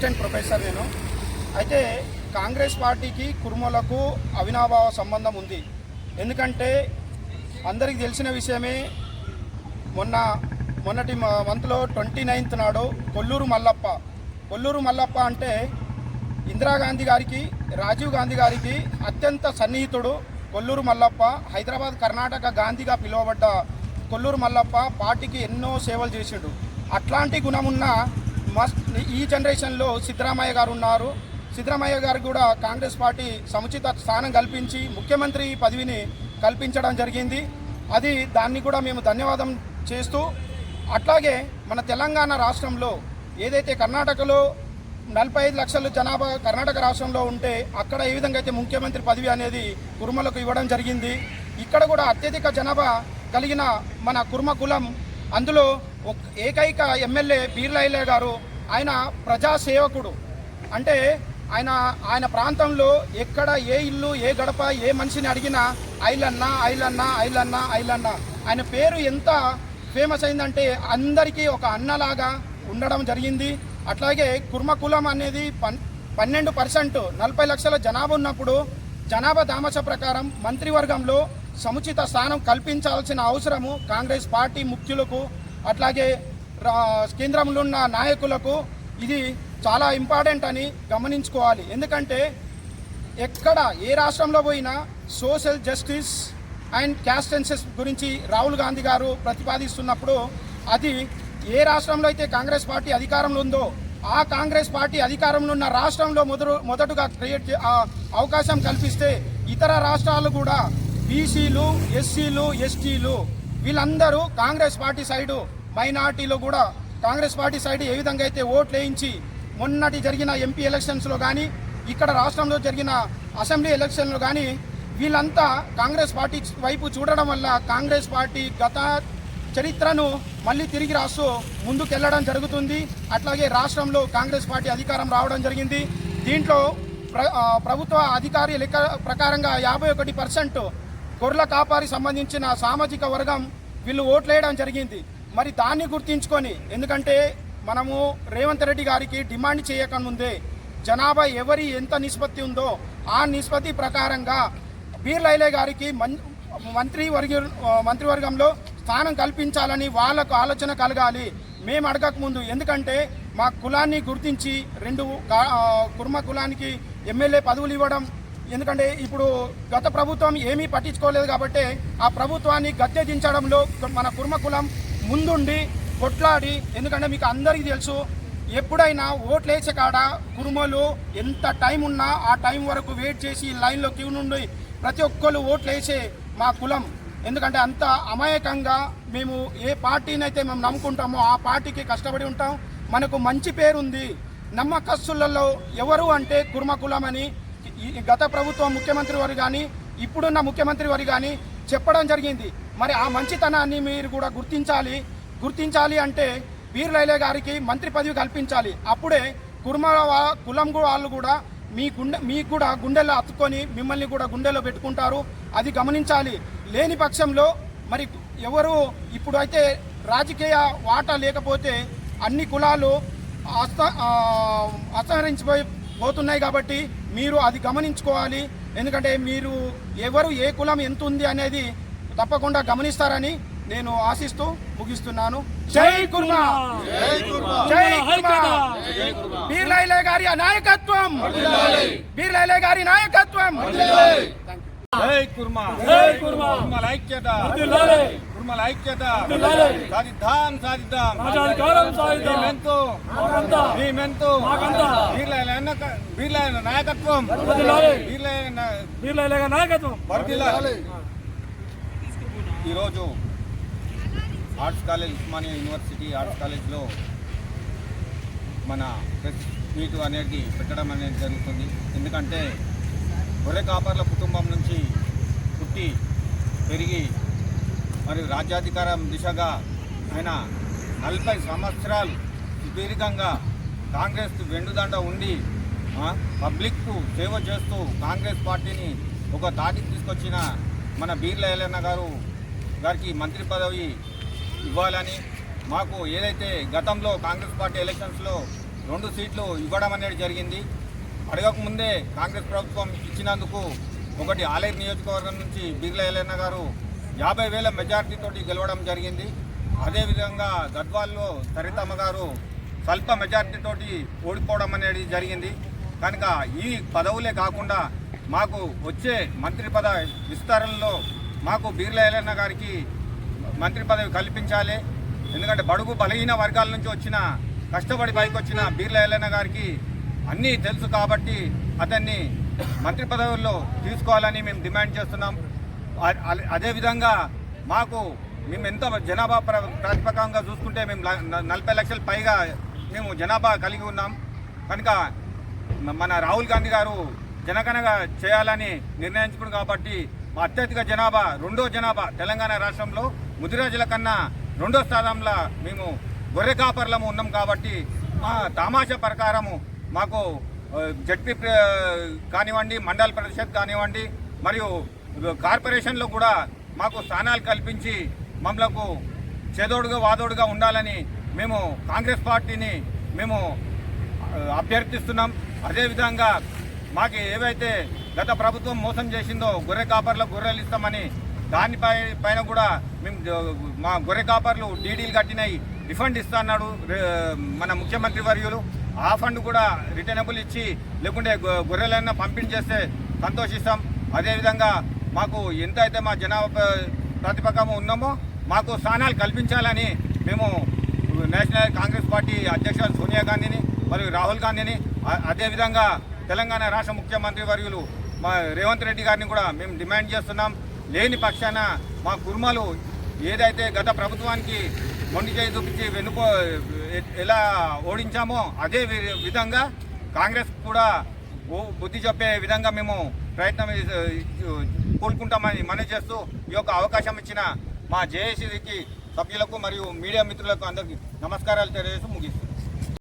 Assistant professor నేను. అయితే కాంగ్రెస్ పార్టీకి కుర్మలకు అవినాభావ సంబంధం ఉంది. ఎందుకంటే అందరికీ తెలిసిన విషయమే మొన్న మొన్నటి మంత్లో ట్వంటీ నైన్త్ నాడు కొల్లూరు మల్లప్ప. కొల్లూరు మల్లప్ప అంటే ఇందిరాగాంధీ గారికి రాజీవ్ గాంధీ గారికి అత్యంత సన్నిహితుడు కొల్లూరు మల్లప్ప. హైదరాబాద్ కర్ణాటక గాంధీగా పిలువబడ్డ కొల్లూరు మల్లప్ప పార్టీకి ఎన్నో సేవలు చేసిండు. అట్లాంటి గుణమున్న మస్ట్ ఈ జనరేషన్లో సిద్ధరామయ్య గారు ఉన్నారు. సిద్ధరామయ్య గారు కూడా కాంగ్రెస్ పార్టీ సముచిత స్థానం కల్పించి ముఖ్యమంత్రి పదవిని కల్పించడం జరిగింది. అది దాన్ని కూడా మేము ధన్యవాదం చేస్తూ అట్లాగే మన తెలంగాణ రాష్ట్రంలో ఏదైతే కర్ణాటకలో నలభై ఐదు లక్షల జనాభా కర్ణాటక రాష్ట్రంలో ఉంటే అక్కడ ఏ విధంగా అయితే ముఖ్యమంత్రి పదవి అనేది కుర్మలకు ఇవ్వడం జరిగింది. ఇక్కడ కూడా అత్యధిక జనాభా కలిగిన మన కుర్మ కులం అందులో ఏకైక ఎమ్మెల్యే బీర్లైలే గారు ఆయన ప్రజాసేవకుడు. అంటే ఆయన ఆయన ప్రాంతంలో ఎక్కడ ఏ ఇల్లు ఏ గడప ఏ మనిషిని అడిగినా ఐలన్నా ఐలన్నా ఐలన్నా ఐలన్నా. ఆయన పేరు ఎంత ఫేమస్ అయిందంటే అందరికీ ఒక అన్నలాగా ఉండడం జరిగింది. అట్లాగే కుర్మకులం అనేది పన్ పన్నెండు పర్సెంట్ నలభై లక్షల జనాభా ఉన్నప్పుడు జనాభా దామస ప్రకారం మంత్రివర్గంలో సముచిత స్థానం కల్పించాల్సిన అవసరము కాంగ్రెస్ పార్టీ ముఖ్యులకు అట్లాగే రా- కేంద్రంలో ఉన్న నాయకులకు ఇది చాలా ఇంపార్టెంట్ అని గమనించుకోవాలి. ఎందుకంటే ఎక్కడ ఏ రాష్ట్రంలో పోయినా social justice and caste census గురించి రాహుల్ గాంధీ గారు ప్రతిపాదిస్తున్నప్పుడు అది ఏ రాష్ట్రంలో అయితే కాంగ్రెస్ పార్టీ అధికారంలో ఉందో ఆ కాంగ్రెస్ పార్టీ అధికారంలో ఉన్న రాష్ట్రంలో మొదలు మొదటగా క్రియేట్ చే- అవకాశం కల్పిస్తే ఇతర రాష్ట్రాలు కూడా బీసీలు ఎస్సీలు ఎస్టీలు వీళ్ళందరూ కాంగ్రెస్ పార్టీ సైడు మైనార్టీలో కూడా కాంగ్రెస్ పార్టీ సైడ్ ఏ విధంగా అయితే ఓట్లు వేయించి మొన్నటి జరిగిన ఎంపీ ఎలక్షన్స్లో కానీ ఇక్కడ రాష్ట్రంలో జరిగిన అసెంబ్లీ ఎలక్షన్లో కానీ వీళ్ళంతా కాంగ్రెస్ పార్టీ వైపు చూడడం వల్ల కాంగ్రెస్ పార్టీ గత చరిత్రను మళ్ళీ తిరిగి రాస్తూ ముందుకెళ్ళడం జరుగుతుంది. అట్లాగే రాష్ట్రంలో కాంగ్రెస్ పార్టీ అధికారం రావడం జరిగింది. దీంట్లో ప్ర ప్రభుత్వ అధికారి లెక్క ప్రకారంగా యాభై ఒకటి పర్సెంట్ గొర్రెల కాపారి సంబంధించిన సామాజిక వర్గం వీళ్ళు ఓట్లేయడం జరిగింది. మరి దాన్ని గుర్తించుకొని ఎందుకంటే మనము రేవంత్ రెడ్డి గారికి డిమాండ్ చేయకముందే జనాభా ఎవరి ఎంత నిష్పత్తి ఉందో ఆ నిష్పత్తి ప్రకారంగా బీర్ లైలే గారికి మన్ మంత్రి వర్గ మంత్రివర్గంలో స్థానం కల్పించాలని వాళ్ళకు ఆలోచన కలగాలి. మేము అడగకముందు ఎందుకంటే మా కులాన్ని గుర్తించి రెండు కుర్మ కులానికి ఎమ్మెల్యే పదవులు ఇవ్వడం ఎందుకంటే ఇప్పుడు గత ప్రభుత్వం ఏమీ పట్టించుకోలేదు కాబట్టి ఆ ప్రభుత్వాన్ని గద్దె దించడంలో మన కుర్మకులం ముందుండి కొట్లాడి ఎందుకంటే మీకు అందరికీ తెలుసు ఎప్పుడైనా ఓట్లేసే కాడ కురుమలు ఎంత టైం ఉన్నా ఆ టైం వరకు వెయిట్ చేసి లైన్లో క్యూ నుండి ప్రతి ఒక్కరు ఓట్లేసే మా కులం. ఎందుకంటే అంత అమాయకంగా మేము ఏ పార్టీనైతే మేము నమ్ముకుంటామో ఆ పార్టీకి కష్టపడి ఉంటాం. మనకు మంచి పేరుంది. నమ్మకస్తులలో ఎవరు అంటే కుర్మ కులం అని గత ప్రభుత్వం ముఖ్యమంత్రి వారు కానీ ఇప్పుడున్న ముఖ్యమంత్రి వారు కానీ చెప్పడం జరిగింది. మరి ఆ మంచితనాన్ని మీరు కూడా గుర్తించాలి. గుర్తించాలి అంటే వీర్ లైలే గారికి మంత్రి పదవి కల్పించాలి. అప్పుడే కుర్మ కులం వాళ్ళు కూడా మీ గుండె మీకు కూడా గుండెల్లో అత్తుకొని మిమ్మల్ని కూడా గుండెలో పెట్టుకుంటారు. అది గమనించాలి. లేని పక్షంలో మరి ఎవరు ఇప్పుడైతే రాజకీయ వాటా లేకపోతే అన్ని కులాలు అస్త అసహరించిపోయి అస్తహరించిపోయి పోతున్నాయి కాబట్టి మీరు అది గమనించుకోవాలి. ఎందుకంటే మీరు ఎవరు ఏ కులం ఎంత ఉంది అనేది తప్పకుండా గమనిస్తారని నేను ఆశిస్తూ ముగిస్తున్నాను. జై కుర్మా! జై కుర్మా! బీర్లైలే గారి నాయకత్వం బీర్లైలే గారి నాయకత్వం! జై కుర్మా! జై కుర్మా! కుర్మల ఐక్యత. కుర్మల ఐక్యత. సాధిద్దాం సాధిద్దాం! సాధిద్దాం. మాకంతా. మేమెంతో నాయకత్వం. వర్ధిల్లాలి. వీర్లైన వీళ్ళ నాయకత్వం. వర్ధిల్లాలి ఈరోజు arts college Osmania university arts కాలేజ్లో మన ప్రెస్ మీట్ అనేది పెట్టడం అనేది జరుగుతుంది. ఎందుకంటే గొర్రె కాపర్ల కుటుంబం నుంచి పుట్టి పెరిగి మరియు రాజ్యాధికారం దిశగా ఆయన నలభై సంవత్సరాలు సుదీర్ఘంగా కాంగ్రెస్ వెండుదండ ఉండి పబ్లిక్కు సేవ చేస్తూ కాంగ్రెస్ పార్టీని ఒక తాటికి తీసుకొచ్చిన మన బీర్ల ఎలన్న గారు గారికి మంత్రి పదవి ఇవ్వాలని మాకు ఏదైతే గతంలో కాంగ్రెస్ పార్టీ ఎలక్షన్స్లో రెండు సీట్లు ఇవ్వడం అనేది జరిగింది. అడగకముందే కాంగ్రెస్ ప్రభుత్వం ఇచ్చినందుకు ఒకటి ఆలేరు నియోజకవర్గం నుంచి బీర్ల ఎలన్న గారు యాభై వేల మెజార్టీతోటి గెలవడం జరిగింది. అదేవిధంగా గద్వాల్లో సరితమ్మ గారు స్వల్ప మెజార్టీతోటి ఓడిపోవడం అనేది జరిగింది. కనుక ఈ పదవులే కాకుండా మాకు వచ్చే మంత్రి పదవి విస్తరణలో మాకు బీర్ల గారికి మంత్రి పదవి కల్పించాలి. ఎందుకంటే బడుగు బలహీన వర్గాల నుంచి వచ్చిన కష్టపడి పైకి వచ్చిన బీర్ల గారికి అన్నీ తెలుసు కాబట్టి అతన్ని మంత్రి పదవుల్లో తీసుకోవాలని మేము డిమాండ్ చేస్తున్నాం. అదేవిధంగా మాకు మేము ఎంత జనాభా ప్ర- ప్రాతిపకంగా చూసుకుంటే మేము నలభై లక్షల పైగా మేము జనాభా కలిగి ఉన్నాం. కనుక మన రాహుల్ గాంధీ గారు జనగణగా చేయాలని నిర్ణయించుకుని కాబట్టి మా అత్యధిక జనాభా రెండో జనాభా తెలంగాణ రాష్ట్రంలో ముదిరాజుల కన్నా రెండో స్థానంలో మేము గొర్రె కాపర్లము ఉన్నాం కాబట్టి మా తామాషా ప్రకారము మాకు జడ్పీ ప్ర- కానివ్వండి మండల పరిషత్ కానివ్వండి మరియు కార్పొరేషన్లో కూడా మాకు స్థానాలు కల్పించి మమ్మలకు చేదోడుగా వాదోడుగా ఉండాలని మేము కాంగ్రెస్ పార్టీని మేము అభ్యర్థిస్తున్నాం. అదేవిధంగా మాకు ఏవైతే గత ప్రభుత్వం మోసం చేసిందో గొర్రె కాపర్లకు గొర్రెలు ఇస్తామని దానిపై పైన కూడా మేము మా గొర్రె కాపర్లు డీడీలు కట్టినాయి రిఫండ్ ఇస్తా అన్నాడు మన ముఖ్యమంత్రి వర్యులు. ఆ ఫండ్ కూడా రిటర్నబుల్ ఇచ్చి లేకుంటే గొ- గొర్రెలన్నా పంపిణీ చేస్తే సంతోషిస్తాం. అదేవిధంగా మాకు ఎంత అయితే మా జనాభా ప్రతిపక్షము ఉన్నామో మాకు స్థానాలు కల్పించాలని మేము నేషనల్ కాంగ్రెస్ పార్టీ అధ్యక్షులు సోనియా గాంధీని మరియు రాహుల్ గాంధీని అదేవిధంగా తెలంగాణ రాష్ట్ర ముఖ్యమంత్రి వర్యులు మా రేవంత్ రెడ్డి గారిని కూడా మేము డిమాండ్ చేస్తున్నాం. లేని పక్షాన మా కుర్మలు ఏదైతే గత ప్రభుత్వానికి మొండి చేయి చూపించి వెనుకో ఎలా ఓడించామో అదే వి- విధంగా కాంగ్రెస్ కూడా బుద్ధి చెప్పే విధంగా మేము ప్రయత్నం కోరుకుంటామని మనవి చేస్తూ ఈ యొక్క అవకాశం ఇచ్చిన మా జేఏసీకి సభ్యులకు మరియు మీడియా మిత్రులకు అందరికీ నమస్కారాలు తెలియజేస్తూ ముగిస్తుంది